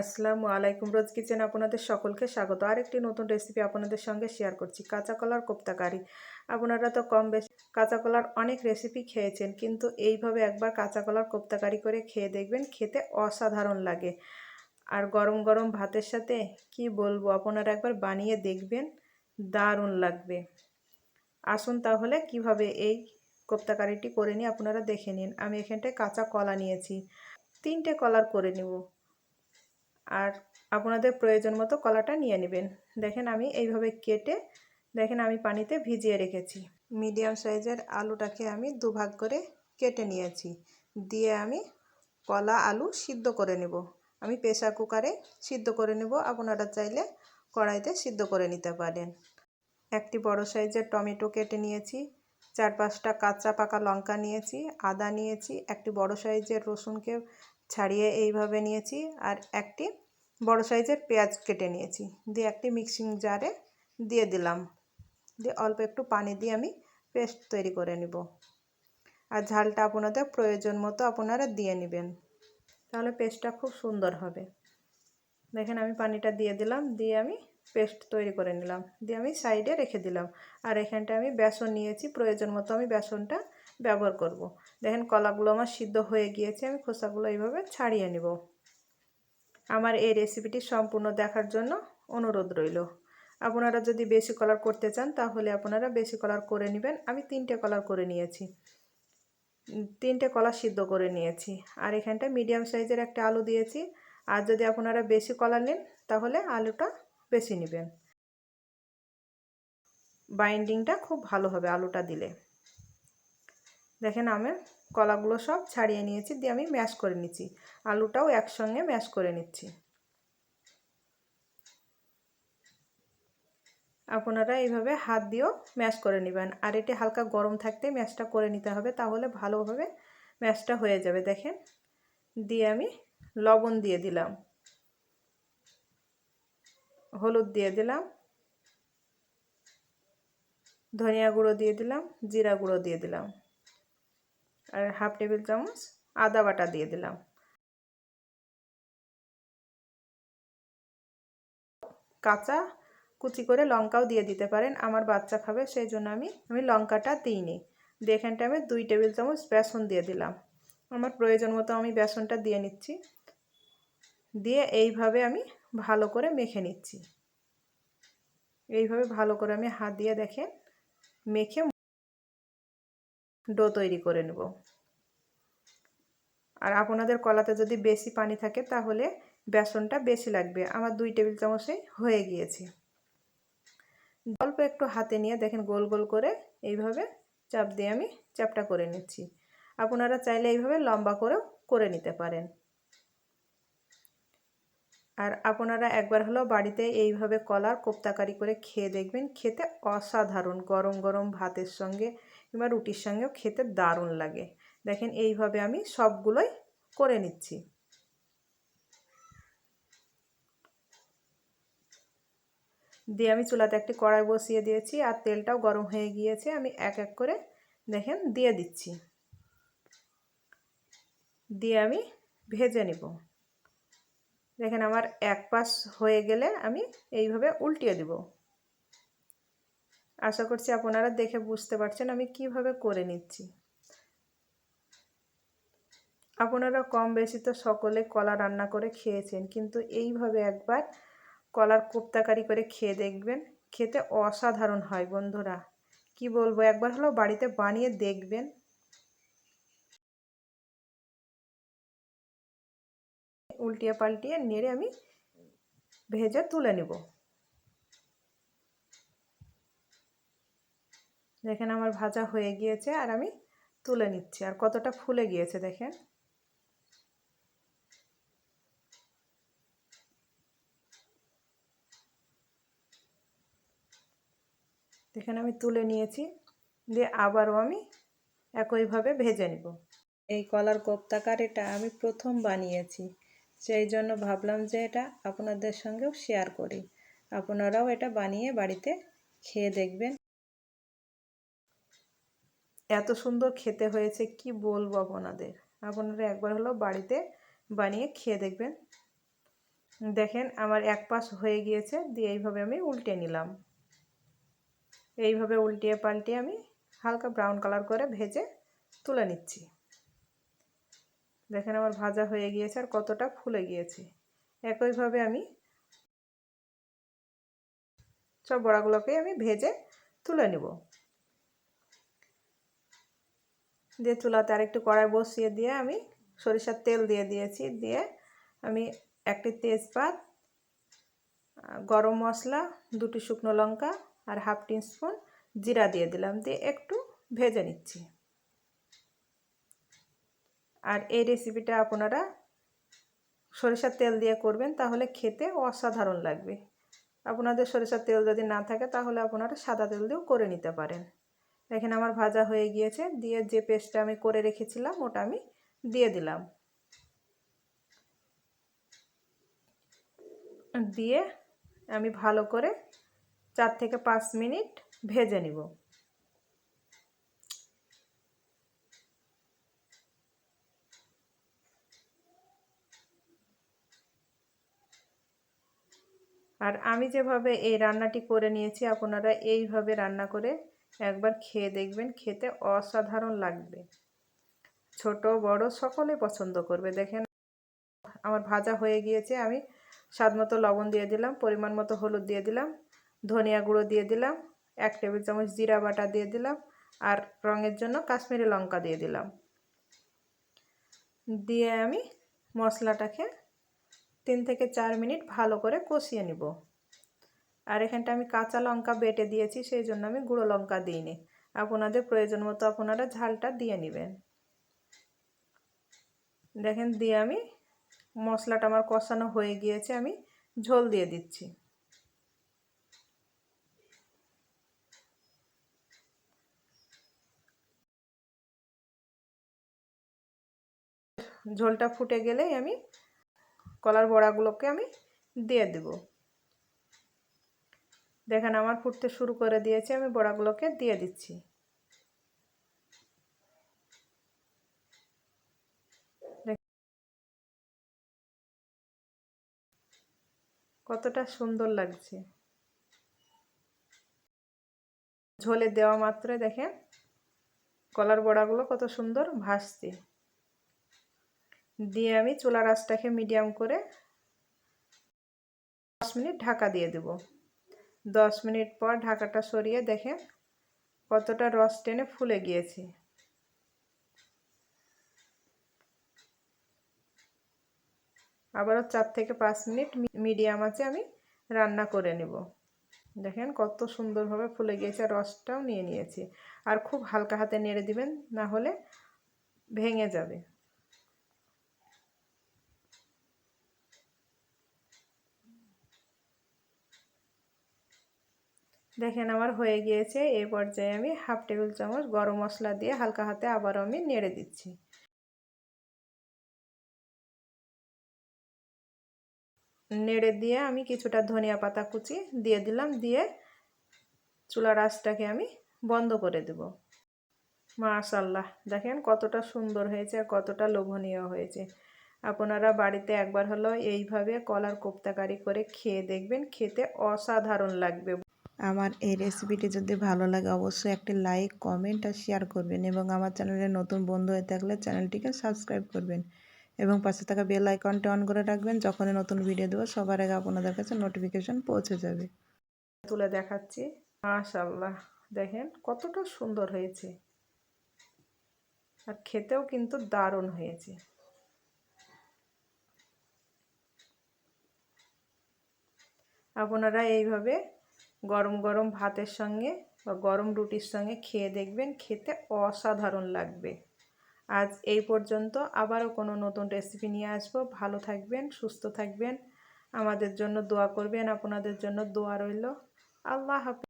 আসসালামু আলাইকুম রোজ কিচেন আপনাদের সকলকে স্বাগত। আরেকটি নতুন রেসিপি আপনাদের সঙ্গে শেয়ার করছি কাঁচা কলার কোপ্তা কারি আপনারা তো কম বেশি কাঁচা কলার অনেক রেসিপি খেয়েছেন, কিন্তু এইভাবে একবার কাঁচা কলার কোপ্তা কারি করে খেয়ে দেখবেন খেতে অসাধারণ লাগে। আর গরম গরম ভাতের সাথে কি বলব, আপনারা একবার বানিয়ে দেখবেন, দারুণ লাগবে। আসুন তাহলে কীভাবে এই কোপ্তা কারিটি করে নিই আপনারা দেখে নিন। আমি এখানটায় কাঁচা কলা নিয়েছি। তিনটে কলার করে নেব। আর আপনাদের প্রয়োজন মতো কলাটা নিয়ে নেবেন। দেখেন আমি এইভাবে কেটে, দেখেন আমি পানিতে ভিজিয়ে রেখেছি। মিডিয়াম সাইজের আলুটাকে আমি দুভাগ করে কেটে নিয়েছি। দিয়ে আমি কলা আলু সিদ্ধ করে নেব। আমি প্রেশার কুকারে সিদ্ধ করে নেব। আপনারা চাইলে কড়াইতে সিদ্ধ করে নিতে পারেন। একটি বড় সাইজের টমেটো কেটে নিয়েছি। চার পাঁচটা কাঁচা পাকা লঙ্কা নিয়েছি, আদা নিয়েছি। একটি বড় সাইজের রসুনকে ছাড়িয়ে এইভাবে নিয়েছি আর একটি বড় সাইজের পেঁয়াজ কেটে নিয়েছি। দিয়ে একটি মিক্সিং জারে দিয়ে দিলাম। দিয়ে অল্প একটু পানি দিয়ে আমি পেস্ট তৈরি করে নিব। আর ঝালটা আপনাদের প্রয়োজন মতো আপনারা দিয়ে নেবেন। তাহলে পেস্টটা খুব সুন্দর হবে। দেখেন আমি পানিটা দিয়ে দিলাম, দিয়ে আমি পেস্ট তৈরি করে নিলাম। দিয়ে আমি সাইডে রেখে দিলাম। আর এখানটা আমি বেসন নিয়েছি, প্রয়োজন মতো আমি বেসনটা ব্যবহার করব। দেখেন কলাগুলো আমার সিদ্ধ হয়ে গিয়েছে, আমি খোসাগুলো এইভাবে ছাড়িয়ে নেব। আমার এই রেসিপিটি সম্পূর্ণ দেখার জন্য অনুরোধ রইল। আপনারা যদি বেশি কলার করতে চান, তাহলে আপনারা বেশি কলার করে নেবেন। আমি তিনটে কলার করে নিয়েছি। তিনটে কলা সিদ্ধ করে নিয়েছি। আর এখানটা মিডিয়াম সাইজের একটা আলু দিয়েছি। আর যদি আপনারা বেশি কলা নেন, তাহলে আলুটা বেশি নেবেন। বাইন্ডিংটা খুব ভালো হবে আলুটা দিলে। দেখেন আমি কলাগুলো সব ছাড়িয়ে নিয়েছি, দিয়ে আমি ম্যাশ করে নিচ্ছি। আলুটাও একসঙ্গে ম্যাশ করে নিচ্ছি। আপনারা এইভাবে হাত দিয়েও ম্যাশ করে নেবেন। আর এটি হালকা গরম থাকতে ম্যাশটা করে নিতে হবে, তাহলে ভালোভাবে ম্যাশটা হয়ে যাবে। দেখেন, দিয়ে আমি লবণ দিয়ে দিলাম। হলুদ দিয়ে দিলাম। ধনিয়া গুঁড়ো দিয়ে দিলাম, জিরা গুঁড়ো দিয়ে দিলাম। আর হাফ টেবিল চামচ আদা বাটা দিয়ে দিলাম। কাঁচা কুচি করে লঙ্কাও দিয়ে দিতে পারেন, আমার বাচ্চা খাবে সেই জন্য আমি আমি লঙ্কাটা দিইনি। এখানটা আমি দুই টেবিল চামচ বেসন দিয়ে দিলাম। আমার প্রয়োজন মতো আমি বেসনটা দিয়ে নিচ্ছি। দিয়ে এইভাবে আমি ভালো করে মেখে নিচ্ছি। এইভাবে ভালো করে আমি হাত দিয়ে দেখে মেখে ডো তৈরি করে নেব। আর আপনাদের কলাতে যদি বেশি পানি থাকে, তাহলে বেসনটা বেশি লাগবে। আমার দুই টেবিল চামচে হয়ে গিয়েছে। অল্প একটু হাতে নিয়ে দেখেন গোল গোল করে এইভাবে চাপ দিয়ে আমি চাপটা করে নিচ্ছি। আপনারা চাইলে এইভাবে লম্বা করেও করে নিতে পারেন। আর আপনারা একবার হলো বাড়িতে এইভাবে কলার কোপ্তাকারি করে খেয়ে দেখবেন, খেতে অসাধারণ, গরম গরম ভাতের সঙ্গে কিংবা রুটির সঙ্গেও খেতে দারুণ লাগে। দেখেন এইভাবে আমি সবগুলোই করে নিচ্ছি। দিয়ে আমি চুলাতে একটি কড়াই বসিয়ে দিয়েছি আর তেলটাও গরম হয়ে গিয়েছে, আমি এক এক করে দেখেন দিয়ে দিচ্ছি। দিয়ে আমি ভেজে নিব। দেখেন আমার এক পাশ হয়ে গেলে আমি এইভাবে উল্টিয়ে দিব। আশা করছি আপনারা দেখে বুঝতে পারছেন আমি কীভাবে করে নিচ্ছি। আপনারা কম বেশি তো সকলে কলা রান্না করে খেয়েছেন, কিন্তু এইভাবে একবার কলার কোপ্তাকারি করে খেয়ে দেখবেন, খেতে অসাধারণ হয় বন্ধুরা। কি বলব, একবার হলো বাড়িতে বানিয়ে দেখবেন। উল্টিয়ে পাল্টিয়ে নেড়ে আমি ভেজে তুলে নেব। দেখেন আমার ভাজা হয়ে গিয়েছে আর আমি তুলে নিচ্ছি। আর কতটা ফুলে গিয়েছে দেখেন। দেখেন আমি তুলে নিয়েছি, দিয়ে আবারও আমি একইভাবে ভেজে নেব। এই কলার কোপ্তাকার এটা আমি প্রথম বানিয়েছি, সেই জন্য ভাবলাম যে এটা আপনাদের সঙ্গেও শেয়ার করি। আপনারাও এটা বানিয়ে বাড়িতে খেয়ে দেখবেন। এত সুন্দর খেতে হয়েছে, কি বলব আপনাদের? আপনারা একবার হলো বাড়িতে বানিয়ে খেয়ে দেখবেন। দেখেন আমার এক পাশ হয়ে গিয়েছে, দিয়ে এইভাবে আমি উল্টে নিলাম। এইভাবে উল্টিয়ে পাল্টিয়ে আমি হালকা ব্রাউন কালার করে ভেজে তুলে নিচ্ছি। দেখেন আমার ভাজা হয়ে গিয়েছে আর কতটা ফুলে গিয়েছে। একইভাবে আমি সব বড়াগুলোকে আমি ভেজে তুলে নেব। দিয়ে চুলাতে আরেকটু কড়াই বসিয়ে দিয়ে আমি সরিষার তেল দিয়ে দিয়েছি। দিয়ে আমি একটি তেজপাত গরম মশলা, দুটি শুকনো লঙ্কা আর হাফ স্পুন জিরা দিয়ে দিলাম। দিয়ে একটু ভেজে নিচ্ছি। আর এই রেসিপিটা আপনারা সরিষার তেল দিয়ে করবেন তাহলে খেতে অসাধারণ লাগবে। আপনাদের সরিষার তেল যদি না থাকে তাহলে আপনারা সাদা তেল দিয়েও করে নিতে পারেন। এখানে আমার ভাজা হয়ে গিয়েছে। দিয়ে যে পেস্টটা আমি করে রেখেছিলাম, ওটা আমি দিয়ে দিলাম। দিয়ে আমি ভালো করে চার থেকে পাঁচ মিনিট ভেজে নিব। আর আমি যেভাবে এই রান্নাটি করে নিয়েছি, আপনারা এইভাবে রান্না করে একবার খেয়ে দেখবেন, খেতে অসাধারণ লাগবে। ছোট, বড় সকলে পছন্দ করবে। দেখেন, আমার ভাজা হয়ে গিয়েছে, আমি স্বাদ মতো লবণ দিয়ে দিলাম, পরিমাণ মতো হলুদ দিয়ে দিলাম, ধনিয়া গুঁড়ো দিয়ে দিলাম, এক টেবিল চামচ জিরা বাটা দিয়ে দিলাম আর রঙের জন্য কাশ্মীরি লঙ্কা দিয়ে দিলাম। দিয়ে আমি মশলাটাকে তিন থেকে চার মিনিট ভালো করে কষিয়ে নিব। আর এখানটা আমি কাঁচা লঙ্কা বেটে দিয়েছি, সেই জন্য আমি গুঁড়ো লঙ্কা দিইনি। আপনাদের প্রয়োজন মতো আপনারা ঝালটা দিয়ে নেবেন। দেখেন দিয়ে আমি মশলাটা আমার কষানো হয়ে গিয়েছে, আমি ঝোল দিয়ে দিচ্ছি। ঝোলটা ফুটে গেলেই আমি কলার বড়াগুলোকে আমি দিয়ে দেব। দেখেন আমার ফুটতে শুরু করে দিয়েছে, আমি বড়াগুলোকে দিয়ে দিচ্ছি। কতটা সুন্দর লাগছে। ঝোলে দেওয়া মাত্রে দেখেন কলার বড়াগুলো কত সুন্দর ভাসছে। দিয়ে আমি চুলা রাসটাকে মিডিয়াম করে দশ মিনিট ঢাকা দিয়ে দেব। দশ মিনিট পর ঢাকাটা সরিয়ে দেখেন কতটা রস টেনে ফুলে গিয়েছে। আবারও চার থেকে পাঁচ মিনিট মিডিয়াম আছে, আমি রান্না করে নেব। দেখেন কত সুন্দরভাবে ফুলে গিয়েছে, রসটাও নিয়ে নিয়েছি। আর খুব হালকা হাতে নেড়ে দিবেন, না হলে ভেঙে যাবে। দেখেন আমার হয়ে গিয়েছে। এই পর্যায়ে আমি হাফ টেবিল চামচ গরম মশলা দিয়ে হালকা হাতে আবারও আমি নেড়ে দিচ্ছি। নেড়ে দিয়ে আমি কিছুটা ধনিয়া পাতা কুচি দিয়ে দিলাম। দিয়ে চুলার আঁচটাকে আমি বন্ধ করে দেব। মাশাল্লাহ দেখেন কতটা সুন্দর হয়েছে আর কতটা লোভনীয় হয়েছে। আপনারা বাড়িতে একবার হলো এইভাবে কলার কোপ্তাকারি করে খেয়ে দেখবেন, খেতে অসাধারণ লাগবে আমার এই রেসিপিটি যদি ভালো লাগে, অবশ্যই একটি লাইক কমেন্ট আর শেয়ার করবেন এবং আমার চ্যানেলে নতুন বন্ধু হয়ে থাকলে চ্যানেলটিকে সাবস্ক্রাইব করবেন। এবং পাশে থাকা বেল আইকনটি অন করে রাখবেন, যখনই নতুন ভিডিও দেবো, সবার আগে আপনাদের কাছে নোটিফিকেশন পৌঁছে যাবে। তুলে দেখাচ্ছি। মাশাল্লাহ দেখেন কতটা সুন্দর হয়েছে। আর খেতেও কিন্তু দারুণ হয়েছে। আপনারা এইভাবে গরম গরম ভাতের সঙ্গে বা গরম রুটির সঙ্গে খেয়ে দেখবেন খেতে অসাধারণ লাগবে। আজ এই পর্যন্ত আবারও কোনো নতুন রেসিপি নিয়ে আসব। ভালো থাকবেন, সুস্থ থাকবেন। আমাদের জন্য দোয়া করবেন, আপনাদের জন্য দোয়া রইল। আল্লাহ হাফিজ।